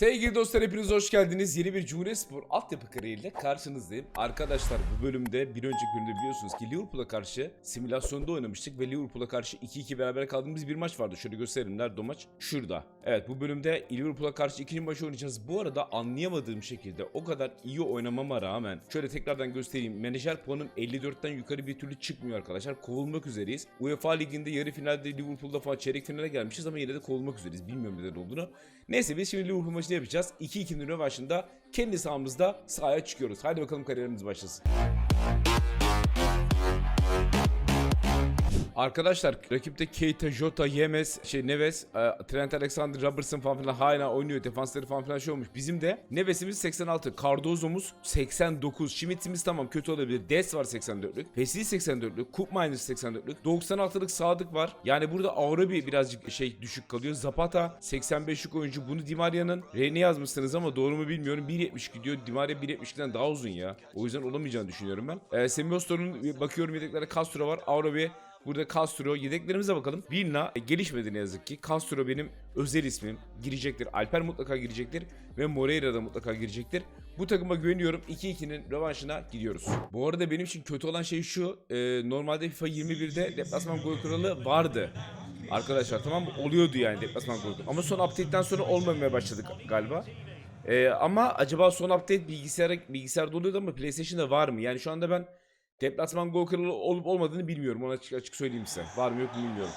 Sevgili dostlar hepiniz hoş geldiniz. Yeni bir Cumhuriyet Spor altyapı kariyeriyle karşınızdayım. Arkadaşlar bu bölümde bir önceki bölümde biliyorsunuz ki Liverpool'a karşı simülasyonda oynamıştık ve Liverpool'a karşı 2-2 beraber kaldığımız bir maç vardı. Şöyle gösterelim nerede o maç? Şurada. Evet bu bölümde Liverpool'a karşı ikinci maçı oynayacağız. Bu arada anlayamadığım şekilde o kadar iyi oynamama rağmen şöyle tekrardan göstereyim. Menajer puanım 54'ten yukarı bir türlü çıkmıyor arkadaşlar. Kovulmak üzereyiz. UEFA Ligi'nde yarı finalde Liverpool'da falan çeyrek finale gelmişiz ama yine de kovulmak üzereyiz. Bilmiyorum neden olduğunu. Neyse biz şimdi Liverpool maçını yapacağız. 2-2'nin rövanşında kendi sahamızda sahaya çıkıyoruz. Hadi bakalım kariyerimiz başlasın. Arkadaşlar rakipte Keita, Jota, Yemes, şey Neves, e, Trent Alexander, Robertson falan filan hala oynuyor. Defansları falan filan şey olmuş. Bizim de Neves'imiz 86, Cardozo'muz 89, Schmidt'imiz tamam kötü olabilir. Des var 84'lük, Pesli 84'lük, Kup Miners 84'lük, 96'lık Sadık var. Yani burada Aurabi birazcık şey düşük kalıyor. Zapata 85'lik oyuncu. Bunu Di Maria'nın R'ni yazmışsınız ama doğru mu bilmiyorum. 1.70 gidiyor. Di Maria 1.72'den daha uzun ya. O yüzden olamayacağını düşünüyorum ben. E, Semiostor'un bakıyorum yedeklere Castro var. Aurabi Burada Castro yedeklerimize bakalım. Vilna e, gelişmedi ne yazık ki. Castro benim özel ismim. Girecektir. Alper mutlaka girecektir. Ve Moreira da mutlaka girecektir. Bu takıma güveniyorum. 2-2'nin rövanşına gidiyoruz. Bu arada benim için kötü olan şey şu. e, normalde FIFA 21'de deplasman gol kuralı vardı. Arkadaşlar tamam mı? Oluyordu yani deplasman gol kuralı. Ama son update'den sonra olmamaya başladık galiba. E, ama acaba son update bilgisayara, bilgisayarda oluyordu ama PlayStation'da var mı? Yani şu anda ben Deplasman gol kralı olup olmadığını bilmiyorum. Ona açık açık söyleyeyim size. Var mı yok mu bilmiyorum.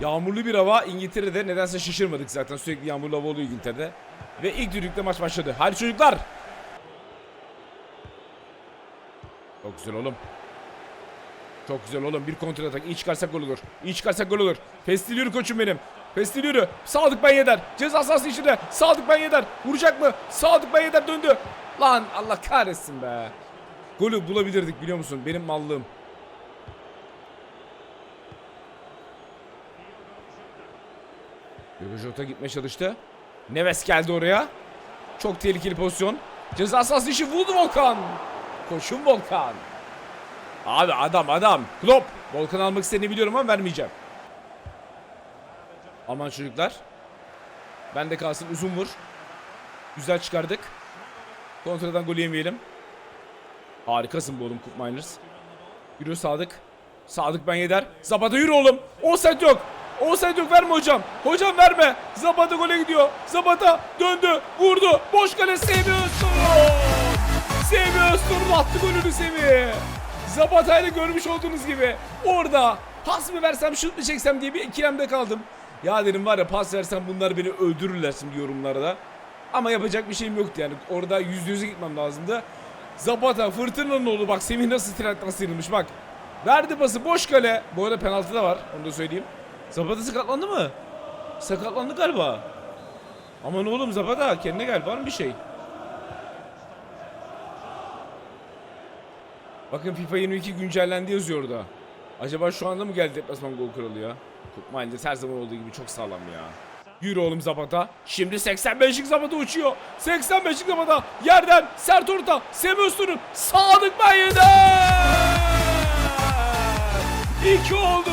Yağmurlu bir hava İngiltere'de nedense şaşırmadık zaten. Sürekli yağmurlu hava oluyor İngiltere'de. Ve ilk düdükle maç başladı. Hadi çocuklar. Çok güzel oğlum. Çok güzel oğlum. Bir kontrol atak. İyi çıkarsak gol olur. İyi çıkarsak gol olur. Pestil yürü koçum benim. Pestil yürü. Sadık ben yeder. Ceza sahası içinde. Sadık ben yeder. Vuracak mı? Sadık ben yeder döndü. Lan Allah kahretsin be. Golü bulabilirdik biliyor musun? Benim mallığım. Jota gitmeye çalıştı. Neves geldi oraya. Çok tehlikeli pozisyon. Ceza sahası işi vurdu Volkan. Koşun Volkan. Abi adam adam. Klopp. Volkan almak istediğini biliyorum ama vermeyeceğim. Aman çocuklar. Ben de kalsın uzun vur. Güzel çıkardık. Kontradan gol yemeyelim. Harikasın bu oğlum Cook Miners. Yürü Sadık. Sadık ben yeder. Zapata yürü oğlum. Offside yok. Offside yok verme hocam. Hocam verme. Zapata gole gidiyor. Zapata döndü. Vurdu. Boş kale Semih Öztürk. Semih Öztürk attı golünü Semih. Zapata ile görmüş olduğunuz gibi. Orada pas mı versem şut mu çeksem diye bir ikilemde kaldım. Ya dedim var ya pas versem bunlar beni öldürürler şimdi yorumlarda. Ama yapacak bir şeyim yoktu yani. Orada yüzde yüze gitmem lazımdı. Zapata fırtınanın oğlu bak Semih nasıl trendden sıyrılmış bak. Verdi pası boş kale. Bu arada penaltı da var onu da söyleyeyim. Zapata sakatlandı mı? Sakatlandı galiba. Aman oğlum Zapata kendine gel var mı bir şey? Bakın FIFA 22 güncellendi yazıyor orada. Acaba şu anda mı geldi deplasman gol kralı ya? Cook Miners her zaman olduğu gibi çok sağlam ya. Yürü oğlum Zapata. Şimdi 85'lik Zapata uçuyor. 85'lik Zapata. Yerden sert orta. Semih Öztürk'ün Sadık Bayı'dan. İki oldu.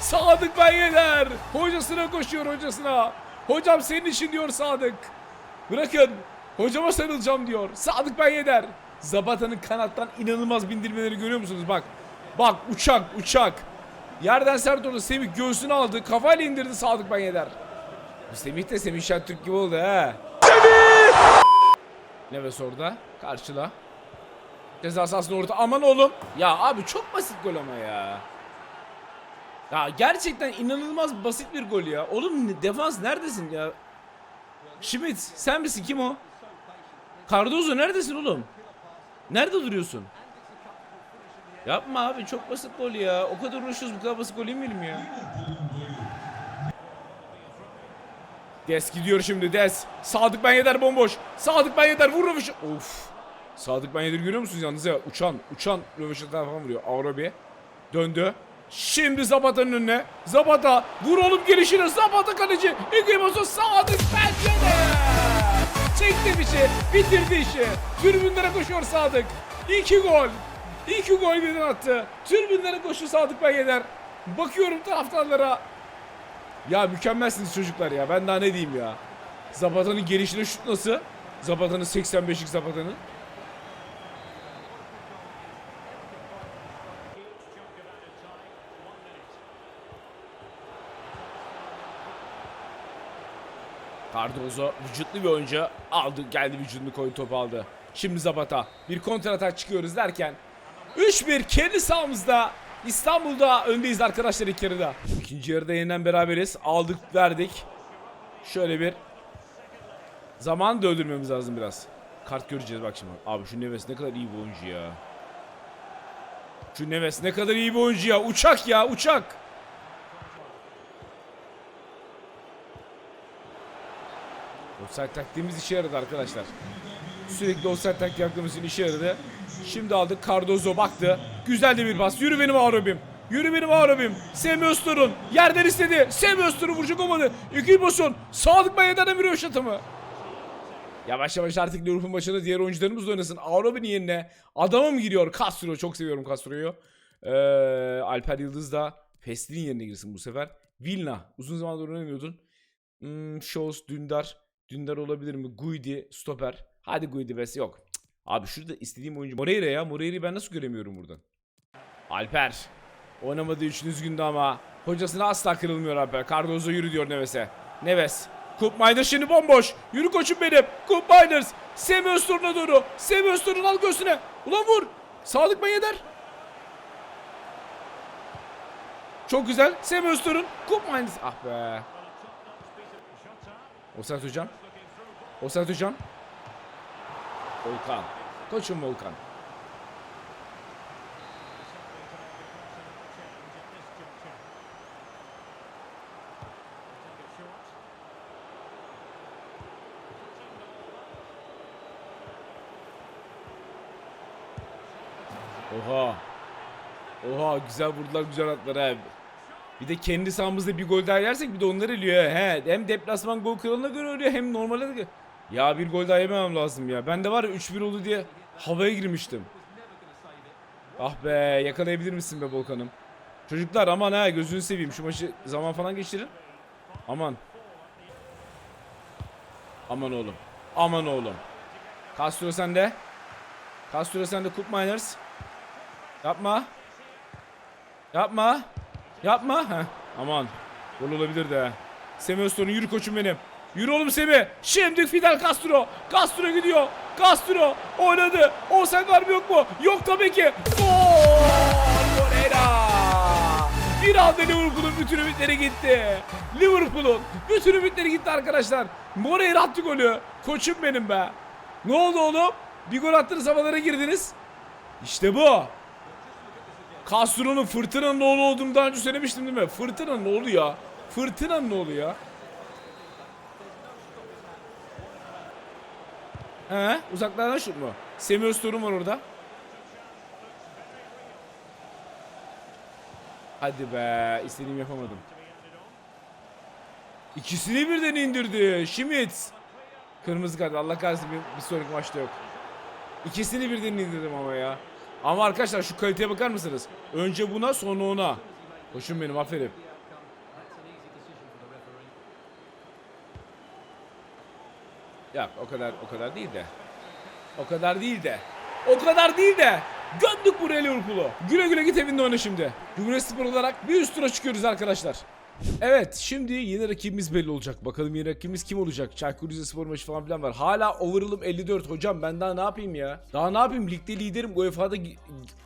Sadık Bayı'der. Hocasına koşuyor hocasına. Hocam senin için diyor Sadık. Bırakın. Hocama sarılacağım diyor. Sadık Bayı'der. Zapata'nın kanattan inanılmaz bindirmeleri görüyor musunuz? Bak. Bak uçak uçak. Yerden sert orta Semih göğsünü aldı. Kafayla indirdi Sadık Banyeder. Bu Semih de Semih Şentürk gibi oldu ha. Semih! Neves orada. Karşıla. Ceza sahasına orta. Aman oğlum. Ya abi çok basit gol ama ya. Ya gerçekten inanılmaz basit bir gol ya. Oğlum defans neredesin ya? Schmidt sen misin kim o? Cardozo neredesin oğlum? Nerede duruyorsun? Yapma abi çok basit gol ya. O kadar uğraşıyoruz bu kadar basit gol yemeyelim ya. Des gidiyor şimdi Des. Sadık ben yeder bomboş. Sadık ben yeder vur röveşi. Of. Sadık ben yeder görüyor musunuz yalnız ya? Uçan uçan röveşi falan vuruyor. Aurabi. Döndü. Şimdi Zapata'nın önüne. Zapata vur oğlum gelişine. Zapata kaleci. İki basın Sadık ben yeder. Çekti bir şey. Bitirdi işi. Tribünlere koşuyor Sadık. İki gol. İki gol birden attı. Tribünlere koşu Sadık Bayeder. Bakıyorum taraftarlara. Ya mükemmelsiniz çocuklar ya. Ben daha ne diyeyim ya. Zapata'nın gelişine şut nasıl? Zapata'nın 85'lik Zapata'nın. Cardozo vücutlu bir oyuncu aldı geldi vücudunu koydu topu aldı. Şimdi Zapata bir kontra atak çıkıyoruz derken 3-1 kendi sahamızda İstanbul'da öndeyiz arkadaşlar ilk yarıda. İkinci yarıda yeniden beraberiz. Aldık verdik. Şöyle bir zaman da öldürmemiz lazım biraz. Kart göreceğiz bak şimdi. Abi şu Neves ne kadar iyi bir oyuncu ya. Şu Neves ne kadar iyi bir oyuncu ya. Uçak ya uçak. Offside taktiğimiz işe yaradı arkadaşlar. Sürekli offside taktiği yaptığımız için işe yaradı. Şimdi aldık. Cardozo baktı. Güzel de bir pas. Yürü benim ağrabim. Yürü benim ağrabim. Semih Öztur'un yerden istedi. Semih Öztur'un vuracak olmadı. İki pozisyon. Sadık Baya'dan emir şatımı. Yavaş yavaş artık Liverpool maçında diğer oyuncularımız da oynasın. Avrupa'nın yerine adamım giriyor. Castro. Çok seviyorum Castro'yu. Ee, Alper Yıldız da Fesli'nin yerine girsin bu sefer. Vilna. Uzun zamandır oynamıyordun. Hmm, Scholes, Dündar. Dündar olabilir mi? Guidi, stoper. Hadi Guidi bes yok. Abi şurada istediğim oyuncu Moreira ya. Moreira'yı ben nasıl göremiyorum buradan? Alper. Oynamadığı için üzgündü ama hocasına asla kırılmıyor Alper. Cardozo yürü diyor Neves'e. Neves. Kup Miners şimdi bomboş. Yürü koçum benim. Kup Miners. Semih Öztur'una doğru. Semih Öztur'un al göğsüne. Ulan vur. Sağlık mı eder? Çok güzel. Semih Öztur'un. Kup Miners. Ah be. Osat hocam. Osat hocam. Volkan. Koçum Volkan. Oha. Oha güzel vurdular güzel attılar abi. Bir de kendi sahamızda bir gol daha yersek bir de onlar eliyor. He. Hem deplasman gol kralına göre ölüyor hem normalde de. Ya bir gol daha yememem lazım ya. Ben de var ya 3-1 oldu diye havaya girmiştim. Ah be yakalayabilir misin be Volkan'ım? Çocuklar aman ha gözünü seveyim şu maçı zaman falan geçirin. Aman. Aman oğlum. Aman oğlum. Castro sende. Castro sende Cook Miners. Yapma. Yapma. Yapma. Heh. Aman. Gol olabilir de. Semih yürü koçum benim. Yürü oğlum Semih. Şimdi Fidel Castro. Castro gidiyor. Castro oynadı. Olsen var mı yok mu? Yok tabii ki. Gol! Moreira. Bir anda Liverpool'un bütün ümitleri gitti. Liverpool'un bütün ümitleri gitti arkadaşlar. Moreira attı golü. Koçum benim be. Ne oldu oğlum? Bir gol attınız havalara girdiniz. İşte bu. Castro'nun fırtınanın oğlu olduğunu daha önce söylemiştim değil mi? Fırtınanın oğlu ya. Fırtınanın oğlu ya. He, uzaklardan şut mu? Semih Öztur'un var orada. Hadi be, istediğimi yapamadım. İkisini birden indirdi. Schmitz. Kırmızı kart. Allah kahretsin bir, bir sonraki maçta yok. İkisini birden indirdim ama ya. Ama arkadaşlar şu kaliteye bakar mısınız? Önce buna sonra ona. Koşun benim aferin. Yok o kadar o kadar değil de. O kadar değil de. O kadar değil de. Gömdük buraya Liverpool'u. Güle güle git evinde oyna şimdi. Cumhuriyet Spor olarak bir üst tura çıkıyoruz arkadaşlar. Evet şimdi yeni rakibimiz belli olacak. Bakalım yeni rakibimiz kim olacak? Çaykur Rizespor maçı falan filan var. Hala overall'ım 54 hocam ben daha ne yapayım ya? Daha ne yapayım? Ligde liderim. UEFA'da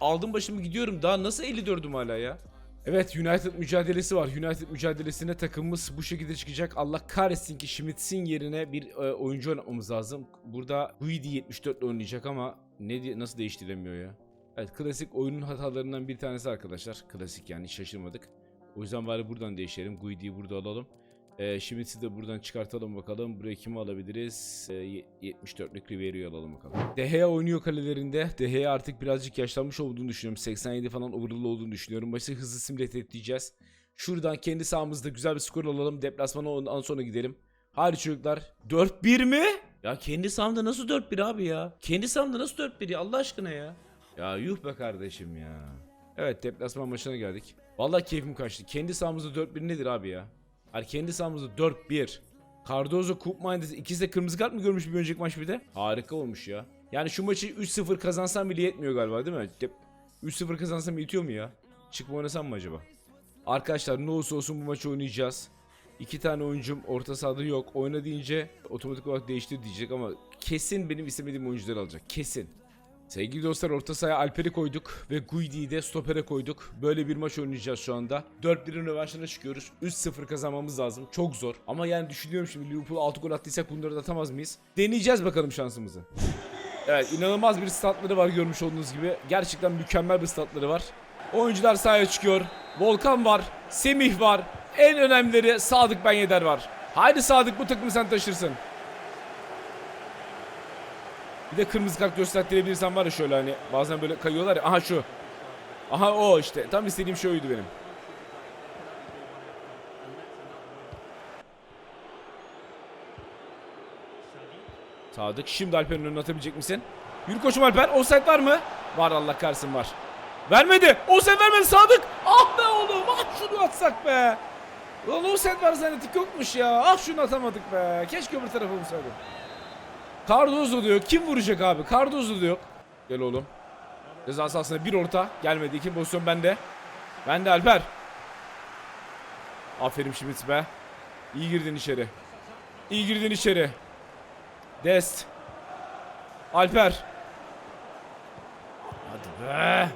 aldım başımı gidiyorum. Daha nasıl 54'üm hala ya? Evet United mücadelesi var. United mücadelesine takımımız bu şekilde çıkacak. Allah kahretsin ki Schmitz'in yerine bir e, oyuncu oynatmamız lazım. Burada Guidi 74 ile oynayacak ama ne diye- nasıl değiştiremiyor ya? Evet klasik oyunun hatalarından bir tanesi arkadaşlar. Klasik yani şaşırmadık. O yüzden bari buradan değiştirelim. Guidi'yi burada alalım. Ee, Schmitz'i de buradan çıkartalım bakalım. Buraya kimi alabiliriz? Ee, ye- 74'lük Ribery'i alalım bakalım. De Gea oynuyor kalelerinde. De Gea artık birazcık yaşlanmış olduğunu düşünüyorum. 87 falan overall olduğunu düşünüyorum. Maçı hızlı simüle edeceğiz. Şuradan kendi sahamızda güzel bir skor alalım. Deplasmana ondan sonra gidelim. Hadi çocuklar. 4-1 mi? Ya kendi sahamda nasıl 4-1 abi ya? Kendi sahamda nasıl 4-1 ya Allah aşkına ya? Ya yuh be kardeşim ya. Evet deplasman maçına geldik. Vallahi keyfim kaçtı. Kendi sahamızda 4-1 nedir abi ya? Hani kendi sahamızda 4-1. Cardozo, Koopmeiners ikisi de kırmızı kart mı görmüş bir önceki maç bir de? Harika olmuş ya. Yani şu maçı 3-0 kazansam bile yetmiyor galiba değil mi? De- 3-0 kazansam yetiyor mu ya? Çıkma oynasam mı acaba? Arkadaşlar ne olursa olsun bu maçı oynayacağız. İki tane oyuncum orta sahada yok. Oyna deyince otomatik olarak değiştir diyecek ama kesin benim istemediğim oyuncuları alacak. Kesin. Sevgili dostlar orta sahaya Alper'i koyduk ve Guidi'yi de stopere koyduk. Böyle bir maç oynayacağız şu anda. 4-1'in rövanşına çıkıyoruz. 3-0 kazanmamız lazım. Çok zor. Ama yani düşünüyorum şimdi Liverpool 6 gol attıysak bunları da atamaz mıyız? Deneyeceğiz bakalım şansımızı. Evet inanılmaz bir statları var görmüş olduğunuz gibi. Gerçekten mükemmel bir statları var. Oyuncular sahaya çıkıyor. Volkan var. Semih var. En önemlileri Sadık Ben Yeder var. Haydi Sadık bu takımı sen taşırsın. Bir de kırmızı kart göstertirebilirsen var ya şöyle hani bazen böyle kayıyorlar ya. Aha şu. Aha o işte. Tam istediğim şey oydu benim. Sadık şimdi Alper'in önüne atabilecek misin? Yürü koçum Alper. Offside var mı? Var Allah kahretsin var. Vermedi. Offside vermedi Sadık. Ah be oğlum. Ah şunu atsak be. Ulan offside var zannettik yokmuş ya. Ah şunu atamadık be. Keşke öbür tarafa vursaydım. Cardozo diyor. Kim vuracak abi? Cardozo diyor. Gel oğlum. Ceza sahasına bir orta. Gelmedi. İki pozisyon bende. Bende Alper. Aferin Schmitz be. İyi girdin içeri. İyi girdin içeri. Dest. Alper. Hadi be.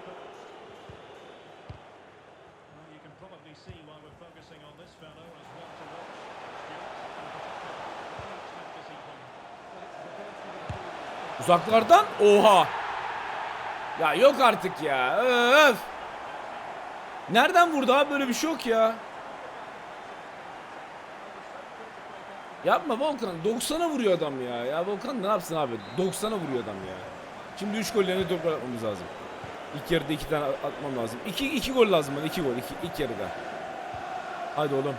Uzaklardan oha. Ya yok artık ya. Öf. Nereden vurdu abi böyle bir şey yok ya. Yapma Volkan 90'a vuruyor adam ya. Ya Volkan ne yapsın abi? 90'a vuruyor adam ya. Şimdi 3 gollerini 4 gol atmamız lazım. İlk yarıda 2 tane atmam lazım. 2 2 gol lazım bana 2 gol 2 ilk yarıda. Hadi oğlum.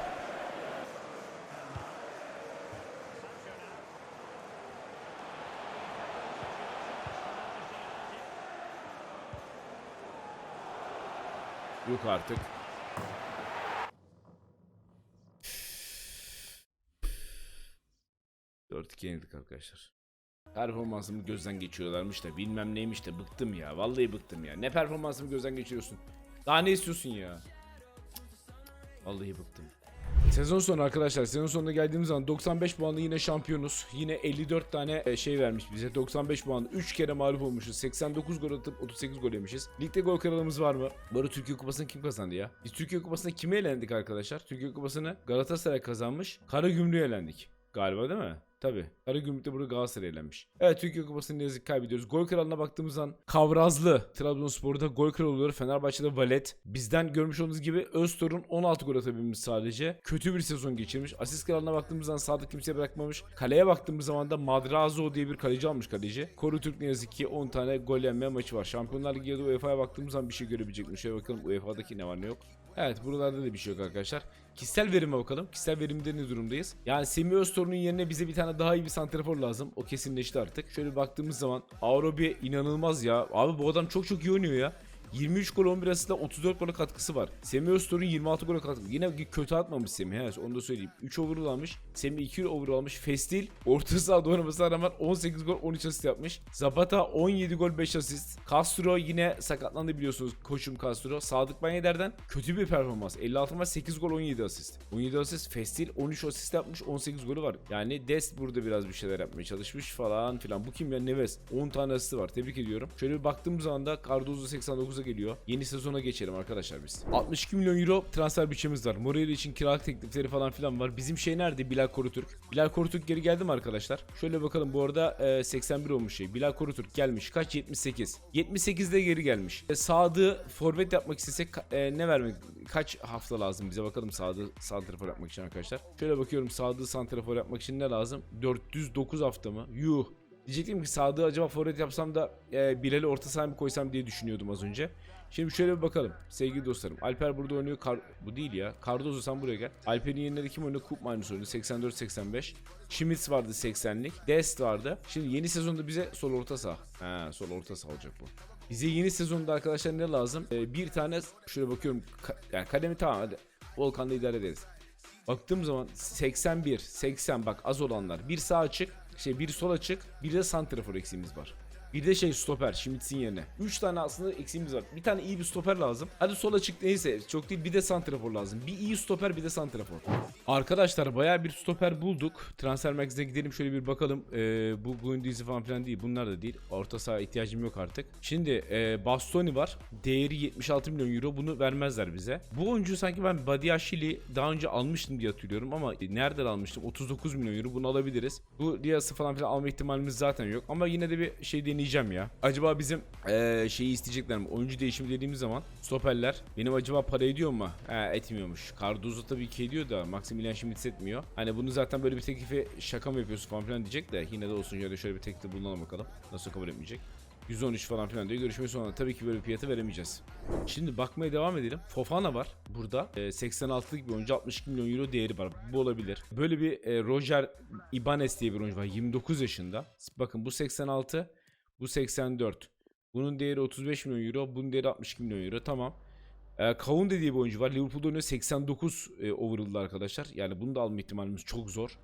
Yok artık. Dört 2 yenildik arkadaşlar. Performansımı gözden geçiriyorlarmış da bilmem neymiş de bıktım ya. Vallahi bıktım ya. Ne performansımı gözden geçiriyorsun? Daha ne istiyorsun ya? Vallahi bıktım. Sezon sonu arkadaşlar. Sezon sonuna geldiğimiz zaman 95 puanlı yine şampiyonuz. Yine 54 tane e, şey vermiş bize. 95 puan. 3 kere mağlup olmuşuz. 89 gol atıp 38 gol yemişiz. Ligde gol kralımız var mı? Bu arada Türkiye Kupası'nı kim kazandı ya? Biz Türkiye Kupası'nda kime elendik arkadaşlar? Türkiye Kupası'nı Galatasaray kazanmış. Karagümrük'e elendik. Galiba değil mi? Tabi. Karagümrük'te burada Galatasaray elenmiş. Evet Türkiye Kupası'nı ne yazık kaybediyoruz. Gol kralına baktığımız zaman Kavrazlı Trabzonspor'da gol kralı oluyor. Fenerbahçe'de Valet. Bizden görmüş olduğunuz gibi Öztor'un 16 gol atabilmiş sadece. Kötü bir sezon geçirmiş. Asist kralına baktığımız zaman Sadık kimseye bırakmamış. Kaleye baktığımız zaman da Madrazo diye bir kaleci almış kaleci. Koru Türk ne yazık ki 10 tane gol yenme maçı var. Şampiyonlar Ligi ya da UEFA'ya baktığımız zaman bir şey görebilecek mi? Şöyle bakalım UEFA'daki ne var ne yok. Evet buralarda da bir şey yok arkadaşlar. Kişisel verime bakalım. Kişisel verimde ne durumdayız? Yani Semih Öztor'un yerine bize bir tane daha iyi bir santrafor lazım. O kesinleşti artık. Şöyle baktığımız zaman Avrobi inanılmaz ya. Abi bu adam çok çok iyi oynuyor ya. 23 gol 11 asistle 34 gol katkısı var. Semih Öztor'un 26 gol katkısı. Yine kötü atmamış Semih. Evet onu da söyleyeyim. 3 overall almış. Semih 2 overall almış. Festil orta sahada oynamasına rağmen 18 gol 13 asist yapmış. Zapata 17 gol 5 asist. Castro yine sakatlandı biliyorsunuz. Koçum Castro. Sadık Banyeder'den kötü bir performans. 56 maç 8 gol 17 asist. 17 asist. Festil 13 asist yapmış. 18 golü var. Yani Dest burada biraz bir şeyler yapmaya çalışmış falan filan. Bu kim ya Neves? 10 tane asisti var. Tebrik ediyorum. Şöyle bir baktığımız zaman da Cardozo 89'a geliyor. Yeni sezona geçelim arkadaşlar biz. 62 milyon euro transfer bütçemiz var. Moreira için kiralık teklifleri falan filan var. Bizim şey nerede? Bilal Korutürk. Bilal Korutürk geri geldi mi arkadaşlar? Şöyle bakalım bu arada e, 81 olmuş şey. Bilal Korutürk gelmiş. Kaç? 78. 78'de geri gelmiş. E, Sadığı forvet yapmak istesek e, ne vermek? Kaç hafta lazım bize bakalım Sadığı santrafor yapmak için arkadaşlar. Şöyle bakıyorum Sadığı santrafor yapmak için ne lazım? 409 hafta mı? Yuh. Diyecektim ki Sadığı acaba forvet yapsam da e, Bilal'i orta sahaya mı koysam diye düşünüyordum az önce. Şimdi şöyle bir bakalım sevgili dostlarım. Alper burada oynuyor. Kar- bu değil ya. Cardozo sen buraya gel. Alper'in yerine kim oynuyor? Kup Minus oynuyor. 84-85. Schmitz vardı 80'lik. Dest vardı. Şimdi yeni sezonda bize sol orta saha. Ha, sol orta saha olacak bu. Bize yeni sezonda arkadaşlar ne lazım? Ee, bir tane şöyle bakıyorum. Ka- yani kademi tamam hadi. Volkan'da idare ederiz. Baktığım zaman 81, 80 bak az olanlar. Bir sağ açık, şey bir sol açık, bir de santrafor eksiğimiz var. Bir de şey stoper Schmitz'in yerine. 3 tane aslında eksiğimiz var. Bir tane iyi bir stoper lazım. Hadi sol açık neyse çok değil bir de santrafor lazım. Bir iyi stoper bir de santrafor. Arkadaşlar bayağı bir stoper bulduk. Transfer merkezine gidelim şöyle bir bakalım. Ee, bu Gundizi falan filan değil. Bunlar da değil. Orta saha ihtiyacım yok artık. Şimdi e, Bastoni var. Değeri 76 milyon euro. Bunu vermezler bize. Bu oyuncu sanki ben Badiashili daha önce almıştım diye hatırlıyorum ama nereden almıştım? 39 milyon euro. Bunu alabiliriz. Bu Diaz'ı falan filan alma ihtimalimiz zaten yok. Ama yine de bir şey deneyeceğim ya. Acaba bizim e, şeyi isteyecekler mi? Oyuncu değişimi dediğimiz zaman stoperler benim acaba para ediyor mu? He, etmiyormuş. Cardozo tabii ki ediyor da Maximilian Schmitz etmiyor. Hani bunu zaten böyle bir teklifi şaka mı yapıyorsun falan filan diyecek de yine de olsun ya şöyle bir teklif bulunalım bakalım. Nasıl kabul etmeyecek. 113 falan filan diyor. Görüşme sonunda tabii ki böyle bir fiyatı veremeyeceğiz. Şimdi bakmaya devam edelim. Fofana var burada. E, 86'lık bir oyuncu 62 milyon euro değeri var. Bu olabilir. Böyle bir e, Roger Ibanez diye bir oyuncu var. 29 yaşında. Bakın bu 86. Bu 84. Bunun değeri 35 milyon euro. Bunun değeri 62 milyon euro. Tamam. E, Kavun dediği bir oyuncu var. Liverpool'da oynuyor 89 e, overall'da arkadaşlar. Yani bunu da alma ihtimalimiz çok zor.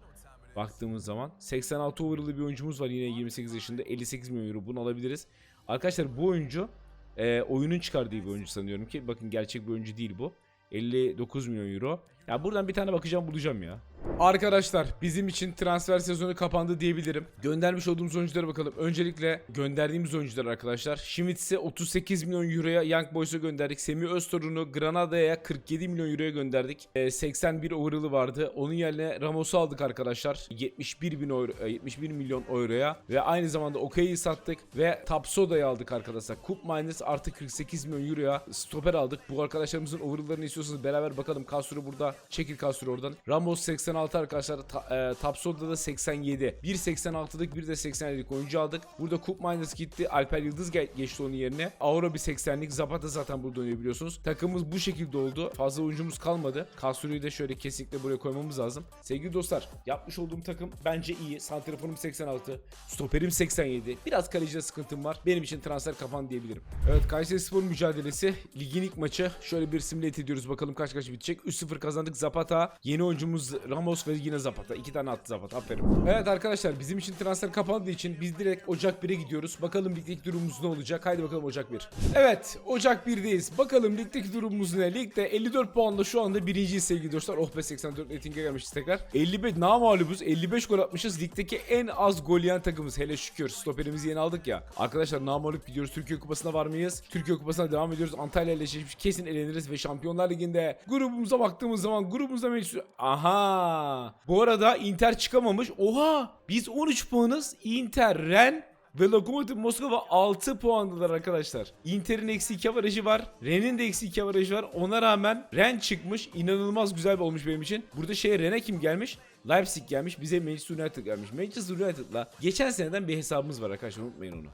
Baktığımız zaman 86 overall'lı bir oyuncumuz var yine 28 yaşında 58 milyon euro bunu alabiliriz. Arkadaşlar bu oyuncu e, oyunun çıkardığı bir oyuncu sanıyorum ki bakın gerçek bir oyuncu değil bu. 59 milyon euro. Ya buradan bir tane bakacağım bulacağım ya. Arkadaşlar bizim için transfer sezonu kapandı diyebilirim. Göndermiş olduğumuz oyunculara bakalım. Öncelikle gönderdiğimiz oyuncular arkadaşlar. Schmitz'e 38 milyon euroya Young Boys'a gönderdik. Semih Öztorun'u Granada'ya 47 milyon euroya gönderdik. Ee, 81 overall'ı vardı. Onun yerine Ramos'u aldık arkadaşlar. 71 bin euro, e, 71 milyon euroya ve aynı zamanda Okay'ı sattık ve Tapsoda'yı aldık arkadaşlar. Cup Miners artı 48 milyon euroya stoper aldık. Bu arkadaşlarımızın overall'larını istiyorsanız beraber bakalım. Castro burada. Çekil Castro oradan. Ramos 86 arkadaşlar. Ta, e, Tapsoda'da da 87. Bir 86'lık bir de 87'lik oyuncu aldık. Burada Cup Miners gitti. Alper Yıldız ge- geçti onun yerine. Aura bir 80'lik. Zapata zaten burada oynuyor biliyorsunuz. Takımımız bu şekilde oldu. Fazla oyuncumuz kalmadı. Castro'yu da şöyle kesinlikle buraya koymamız lazım. Sevgili dostlar yapmış olduğum takım bence iyi. Santraforum 86. Stoperim 87. Biraz kalecide sıkıntım var. Benim için transfer kapan diyebilirim. Evet Kayseri Spor mücadelesi. Ligin ilk maçı. Şöyle bir simüle ediyoruz. Bakalım kaç kaç bitecek. 3-0 kazandık. Zapata. Yeni oyuncumuz Ramos ve yine Zapata. İki tane attı Zapata. Aferin. Evet arkadaşlar bizim için transfer kapandığı için biz direkt Ocak 1'e gidiyoruz. Bakalım ligdeki durumumuz ne olacak. Haydi bakalım Ocak 1. Evet Ocak 1'deyiz. Bakalım ligdeki durumumuz ne? Ligde 54 puanla şu anda birinciyiz sevgili dostlar. Oh be 84 ratinge gelmişiz tekrar. 55 namalubuz. 55 gol atmışız. Ligdeki en az gol yiyen takımız. Hele şükür. Stoperimizi yeni aldık ya. Arkadaşlar namalup gidiyoruz. Türkiye Kupası'na var mıyız? Türkiye Kupası'na devam ediyoruz. Antalya ile. Kesin eleniriz ve Şampiyonlar Ligi'nde grubumuza baktığımız zaman grubumuzda mevcut. Aha. Bu arada Inter çıkamamış. Oha. Biz 13 puanız. Inter, Ren ve Lokomotiv Moskova 6 puandalar arkadaşlar. Inter'in eksi 2 avarajı var. Ren'in de eksi 2 avarajı var. Ona rağmen Ren çıkmış. İnanılmaz güzel olmuş benim için. Burada şey Ren'e kim gelmiş? Leipzig gelmiş. Bize Manchester United gelmiş. Manchester United'la geçen seneden bir hesabımız var arkadaşlar. Unutmayın onu.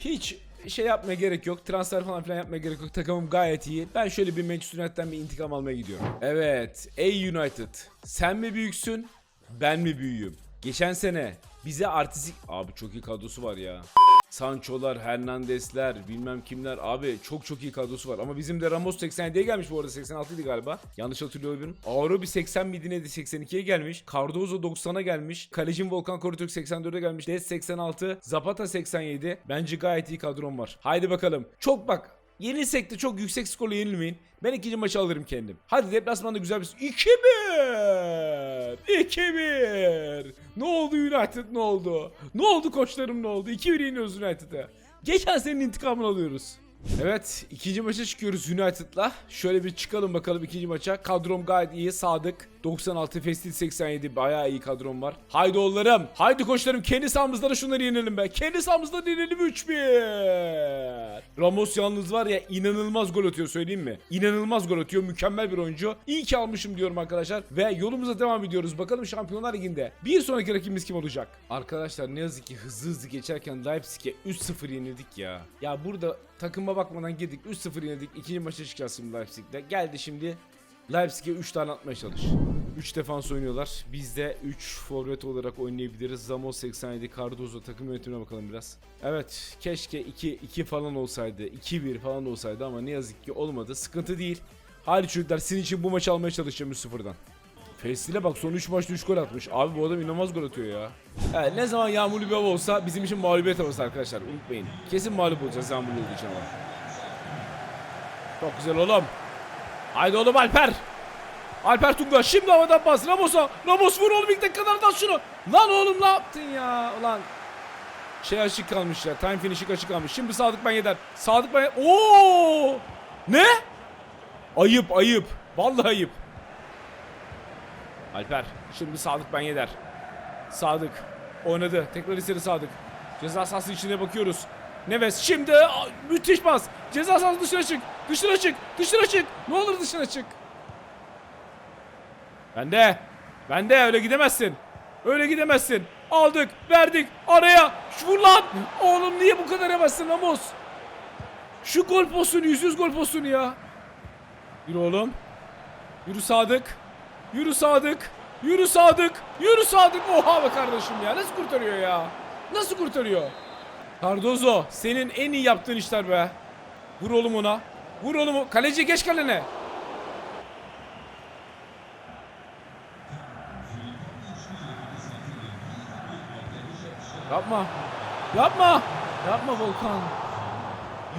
Hiç şey yapmaya gerek yok. Transfer falan filan yapmaya gerek yok. Takımım gayet iyi. Ben şöyle bir Manchester United'den bir intikam almaya gidiyorum. Evet. Ey United. Sen mi büyüksün? Ben mi büyüğüm? Geçen sene bize artistik... Abi çok iyi kadrosu var ya. Sancho'lar, Hernandez'ler, bilmem kimler. Abi çok çok iyi kadrosu var. Ama bizim de Ramos 87'ye gelmiş bu arada. 86 idi galiba. Yanlış hatırlıyor olabilirim. Auro bir 80 miydi neydi? 82'ye gelmiş. Cardozo 90'a gelmiş. Kalecim Volkan Korutürk 84'e gelmiş. Des 86. Zapata 87. Bence gayet iyi kadrom var. Haydi bakalım. Çok bak. Yenilsek de çok yüksek skorla yenilmeyin. Ben ikinci maçı alırım kendim. Hadi deplasmanda güzel bir... 2-1! 2-1! Ne oldu United ne oldu? Ne oldu koçlarım ne oldu? 2-1 yeniyoruz United'a. Geçen senenin intikamını alıyoruz. Evet ikinci maça çıkıyoruz United'la. Şöyle bir çıkalım bakalım ikinci maça. Kadrom gayet iyi. Sadık 96, Festil 87 bayağı iyi kadrom var. Haydi oğullarım. Haydi koçlarım kendi sahamızda da şunları yenelim be. Kendi sahamızda da yenelim 3-1. Ramos yalnız var ya inanılmaz gol atıyor söyleyeyim mi? İnanılmaz gol atıyor. Mükemmel bir oyuncu. İyi ki almışım diyorum arkadaşlar. Ve yolumuza devam ediyoruz. Bakalım Şampiyonlar Ligi'nde bir sonraki rakibimiz kim olacak? Arkadaşlar ne yazık ki hızlı hızlı geçerken Leipzig'e 3-0 yenildik ya. Ya burada takıma bakmadan girdik 3-0 yenildik. İkinci maça çıkacağız şimdi Leipzig'de. Geldi şimdi Leipzig'e 3 tane atmaya çalış. 3 defans oynuyorlar. Biz de 3 forvet olarak oynayabiliriz. Zamos 87, Cardozo takım yönetimine bakalım biraz. Evet, keşke 2 2 falan olsaydı, 2-1 falan olsaydı ama ne yazık ki olmadı. Sıkıntı değil. Hadi çocuklar sizin için bu maçı almaya çalışacağım 3-0'dan. Festil'e bak son 3 maçta 3 gol atmış. Abi bu adam inanılmaz gol atıyor ya. Evet, ne zaman yağmurlu bir hava olsa bizim için mağlubiyet havası arkadaşlar. Unutmayın. Kesin mağlup olacağız yağmurlu olduğu için. Çok güzel oğlum. Haydi oğlum Alper. Alper Tunga şimdi havadan pas. Ramos'a. Ramos vur oğlum ilk dakikalardan şunu. Lan oğlum ne yaptın ya? Ulan şey açık kalmış ya. Time finishing açık kalmış. Şimdi Sadık ben yeder. Sadık ben Oo! Ne? Ayıp ayıp. Vallahi ayıp. Alper şimdi Sadık ben yeder. Sadık oynadı. Tekrar istedi Sadık. Ceza sahası içine bakıyoruz. Neves şimdi müthiş pas. Ceza sahası dışına çık. Dışına çık. Dışına çık. Ne olur dışına çık. Bende. Bende öyle gidemezsin. Öyle gidemezsin. Aldık, verdik, araya. Şu vur lan. Oğlum niye bu kadar yemezsin Ramos? Şu gol pozisyonu, yüz yüz gol pozisyonu ya. Yürü oğlum. Yürü Sadık. Yürü Sadık. Yürü Sadık. Yürü Sadık. Oha be kardeşim ya. Nasıl kurtarıyor ya? Nasıl kurtarıyor? Cardozo senin en iyi yaptığın işler be. Vur oğlum ona. Vur oğlum. Kaleci geç kalene. Yapma. Yapma. Yapma Volkan.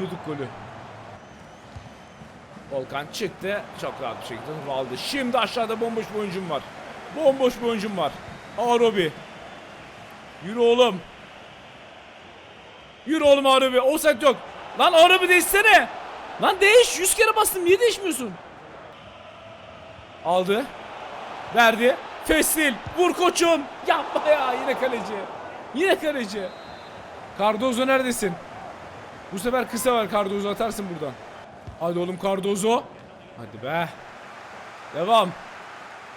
Yuduk golü. Volkan çıktı. Çok rahat bir şekilde aldı. Şimdi aşağıda bomboş bir oyuncum var. Bomboş bir oyuncum var. Arobi. Yürü oğlum. Yürü oğlum Arobi. Offside yok. Lan Arobi değişsene. Lan değiş. Yüz kere bastım. Niye değişmiyorsun? Aldı. Verdi. Festil. Vur koçum. Yapma ya. Yine kaleci. Yine kaleci. Cardozo neredesin? Bu sefer kısa var Cardozo atarsın buradan. Hadi oğlum Cardozo. Hadi be. Devam.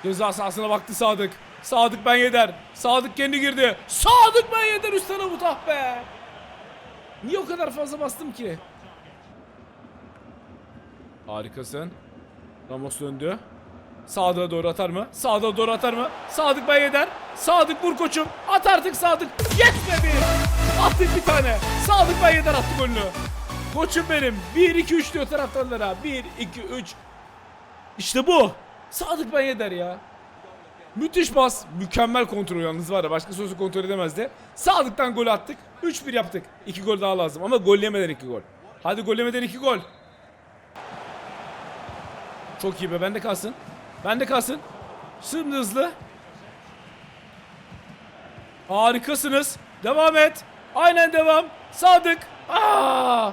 Ceza sahasına baktı Sadık. Sadık ben yeder. Sadık kendi girdi. Sadık ben yeder üstüne bu tah be. Niye o kadar fazla bastım ki? Harikasın. Ramos döndü. Sadık'a doğru atar mı? Sadık'a doğru atar mı? Sadık ben yeder. Sadık vur koçum. At artık Sadık. Be Attık bir tane. Sadık ben yeder attı golünü. Koçum benim. 1 2 3 diyor taraftarlara. 1 2 3. İşte bu. Sadık ben yeder ya. Müthiş pas. Mükemmel kontrol yalnız var ya. Başka sözü kontrol edemezdi. Sadık'tan gol attık. 3-1 yaptık. 2 gol daha lazım ama gol yemeden 2 gol. Hadi gol yemeden 2 gol. Çok iyi be. Bende kalsın. Bende kalsın. Şimdi hızlı. Harikasınız. Devam et. Aynen devam. Sadık. Aa!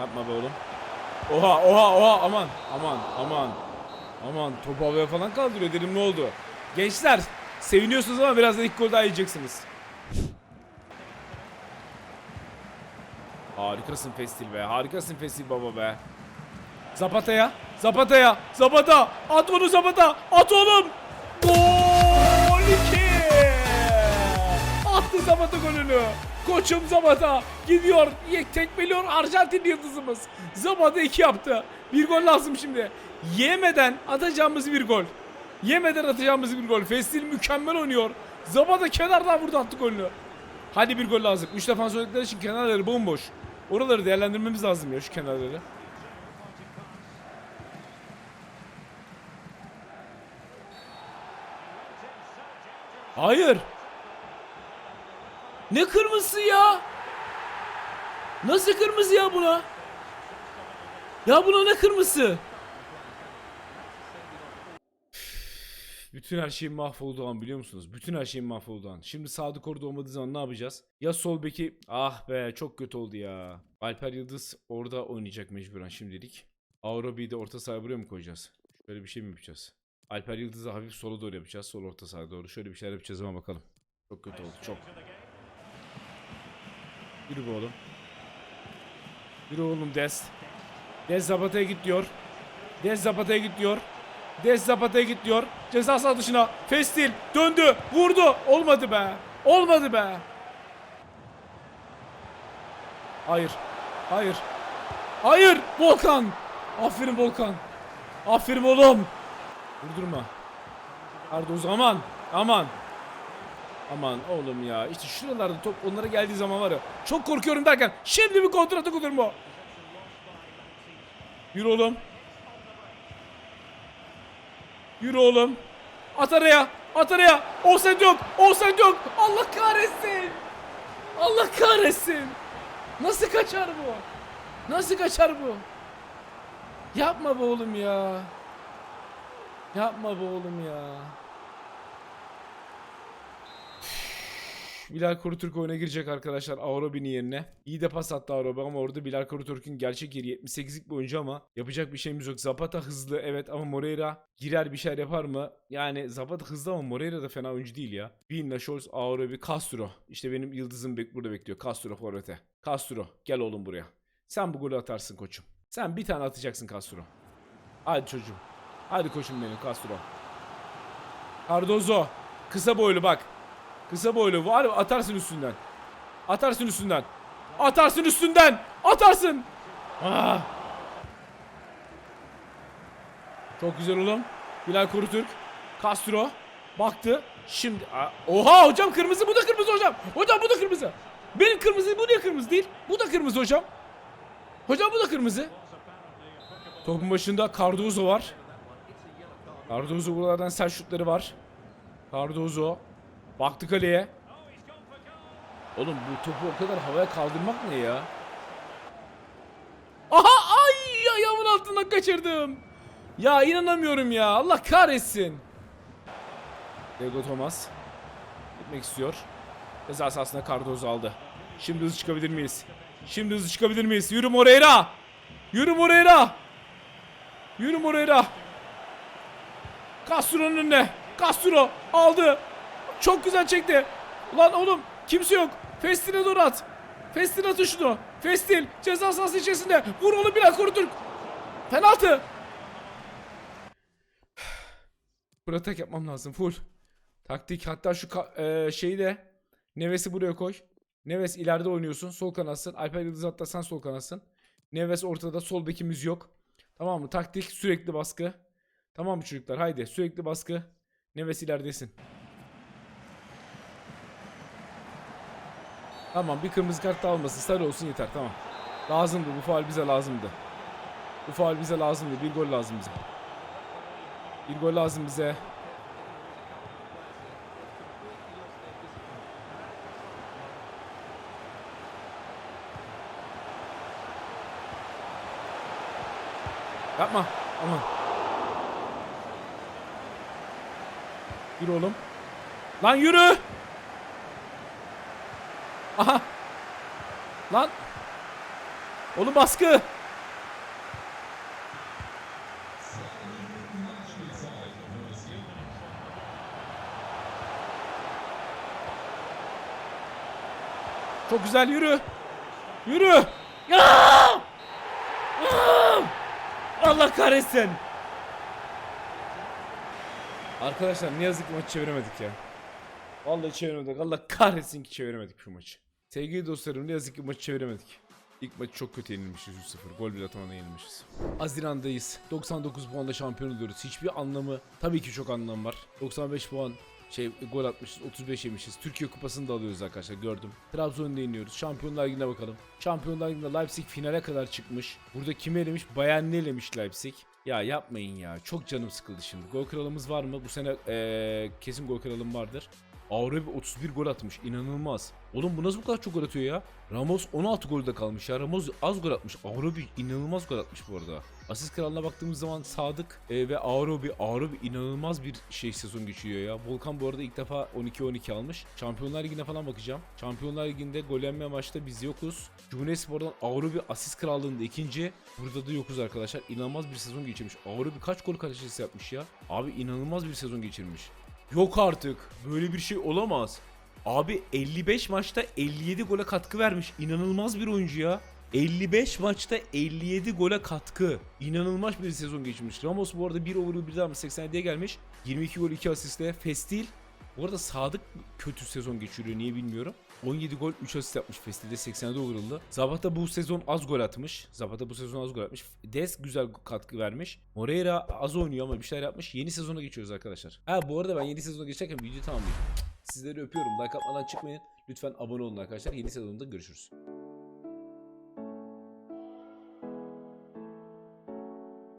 Yapma be oğlum. Oha oha oha aman aman aman. Aman topu havaya falan kaldırıyor dedim ne oldu? Gençler seviniyorsunuz ama birazdan ilk gol daha yiyeceksiniz. Harikasın Festil be. Harikasın Festil baba be. Zapata'ya. Zapata'ya. Zapata. At onu Zapata. At oğlum. Gol 2. Attı Zapata golünü. Koçum Zapata. Gidiyor. Tekmeliyor Arjantin yıldızımız. Zapata 2 yaptı. Bir gol lazım şimdi. Yemeden atacağımız bir gol. Yemeden atacağımız bir gol. Festil mükemmel oynuyor. Zapata kenardan vurdu attı golünü. Hadi bir gol lazım. 3 defans oynadıkları için kenarları bomboş. Oraları değerlendirmemiz lazım ya şu kenarları. Hayır. Ne kırmızısı ya? Nasıl kırmızı ya buna? Ya buna ne kırmızı? Bütün her şeyin mahvolduğu an biliyor musunuz? Bütün her şeyin mahvolduğu an. Şimdi Sadık orada olmadığı zaman ne yapacağız? Ya sol beki... Ah be çok kötü oldu ya. Alper Yıldız orada oynayacak mecburen şimdilik. Aurabi'yi de orta sahaya buraya mı koyacağız? Şöyle bir şey mi yapacağız? Alper Yıldız'ı hafif sola doğru yapacağız. Sol orta sahaya doğru. Şöyle bir şeyler yapacağız ama bakalım. Çok kötü oldu. Çok. Yürü be oğlum. Yürü oğlum Des. Des Zapata'ya git diyor. Des Zapata'ya git diyor. Des Zapata'ya git diyor. Ceza sahası dışına. Festil döndü. Vurdu. Olmadı be. Olmadı be. Hayır. Hayır. Hayır. Volkan. Aferin Volkan. Aferin oğlum. Vurdurma. Cardozo aman. Aman. Aman oğlum ya. İşte şuralarda top onlara geldiği zaman var ya. Çok korkuyorum derken. Şimdi bir kontratak olur mu? Yürü oğlum. Yürü oğlum. At araya. At araya. Offside yok. Offside yok. Allah kahretsin. Allah kahretsin. Nasıl kaçar bu? Nasıl kaçar bu? Yapma be oğlum ya. Yapma be oğlum ya. Bilal Kurutürk oyuna girecek arkadaşlar Aurobin'in yerine. İyi de pas attı Aurobi ama orada Bilal Kurutürk'ün gerçek yeri 78'lik bir oyuncu ama yapacak bir şeyimiz yok. Zapata hızlı evet ama Moreira girer bir şeyler yapar mı? Yani Zapata hızlı ama Moreira da fena oyuncu değil ya. Binla, Scholz, Aurobi, Castro. İşte benim yıldızım burada bekliyor. Castro forvete. Castro gel oğlum buraya. Sen bu golü atarsın koçum. Sen bir tane atacaksın Castro. Hadi çocuğum. Hadi koçum benim Castro. Cardozo. Kısa boylu bak. Kısa boylu var ya atarsın üstünden. Atarsın üstünden. Atarsın üstünden. Atarsın. Ah. Çok güzel oğlum. Bilal Kurutürk. Castro. Baktı. Şimdi. Aa, Oha hocam kırmızı bu da kırmızı hocam. Hocam bu da kırmızı. Benim kırmızı bu niye kırmızı değil? Bu da kırmızı hocam. Hocam bu da kırmızı. Topun başında Cardozo var. Cardozo buralardan sert şutları var. Cardozo. Baktı kaleye. Oğlum bu topu o kadar havaya kaldırmak ne ya? Aha ay ayağımın altından kaçırdım. Ya inanamıyorum ya. Allah kahretsin. Diego Thomas gitmek istiyor. Ceza sahasında Cardozo aldı. Şimdi hızlı çıkabilir miyiz? Şimdi hızlı çıkabilir miyiz? Yürü Moreira. Yürü Moreira. Yürü Moreira. Castro'nun önüne. Castro aldı. Çok güzel çekti. Ulan oğlum kimse yok. Festin'e doğru at. Festin atın şunu. Festin ceza sahası içerisinde. Vur onu Bilal Kurutürk. Penaltı. Full atak yapmam lazım full. Taktik hatta şu e, şeyi de Neves'i buraya koy. Neves ileride oynuyorsun. Sol kanatsın. Alper Yıldız hatta sen sol kanatsın. Neves ortada. Sol bekimiz yok. Tamam mı? Taktik sürekli baskı. Tamam mı çocuklar? Haydi sürekli baskı. Neves ileridesin. Tamam bir kırmızı kart daha olmasın. Sarı olsun yeter tamam. Lazımdı bu faal bize lazımdı. Bu faal bize lazımdı. Bir gol lazım bize. Bir gol lazım bize. Yapma. Aman. Yürü oğlum. Lan yürü. Aha. Lan. Oğlum baskı. Çok güzel yürü. Yürü. Aa! Allah kahretsin. Arkadaşlar ne yazık ki maçı çeviremedik ya. Vallahi çeviremedik. Allah kahretsin ki çeviremedik şu maçı. Sevgili dostlarım ne yazık ki maçı çeviremedik. İlk maçı çok kötü yenilmişiz 3-0. Gol bile atamadan yenilmişiz. Haziran'dayız. 99 puanla şampiyon oluyoruz. Hiçbir anlamı tabii ki çok anlamı var. 95 puan şey gol atmışız 35 yemişiz. Türkiye kupasını da alıyoruz arkadaşlar gördüm. Trabzon'da yeniyoruz. Şampiyonlar Ligi'ne bakalım. Şampiyonlar Ligi'nde Leipzig finale kadar çıkmış. Burada kimi elemiş? Bayern'i elemiş Leipzig. Ya yapmayın ya. Çok canım sıkıldı şimdi. Gol kralımız var mı? Bu sene eee, kesin gol kralım vardır. Avrupa 31 gol atmış. İnanılmaz. Oğlum bu nasıl bu kadar çok gol atıyor ya? Ramos 16 golde kalmış ya. Ramos az gol atmış. Avrupa inanılmaz gol atmış bu arada. Asist kralına baktığımız zaman Sadık e, ve Avrupa Avrupa inanılmaz bir şey sezon geçiriyor ya. Volkan bu arada ilk defa 12-12 almış. Şampiyonlar Ligi'ne falan bakacağım. Şampiyonlar Ligi'nde gol yenme maçta biz yokuz. Cumhuriyetspor'dan Avrupa asist krallığında ikinci. Burada da yokuz arkadaşlar. İnanılmaz bir sezon geçirmiş. Avrupa kaç gol kaçırısı yapmış ya? Abi inanılmaz bir sezon geçirmiş. Yok artık. Böyle bir şey olamaz. Abi 55 maçta 57 gole katkı vermiş. İnanılmaz bir oyuncu ya. 55 maçta 57 gole katkı. İnanılmaz bir sezon geçirmiş. Ramos bu arada 1 over 1'den 87'ye gelmiş. 22 gol 2 asistle. Festil. Bu arada Sadık kötü sezon geçiriyor niye bilmiyorum. 17 gol 3 asist yapmış Festil'de 87 overall'lı. Zapata bu sezon az gol atmış. Zapata bu sezon az gol atmış. Des güzel katkı vermiş. Moreira az oynuyor ama bir şeyler yapmış. Yeni sezona geçiyoruz arkadaşlar. Ha bu arada ben yeni sezona geçerken video tamamlayayım. Sizleri öpüyorum. Like atmadan çıkmayın. Lütfen abone olun arkadaşlar. Yeni sezonda görüşürüz.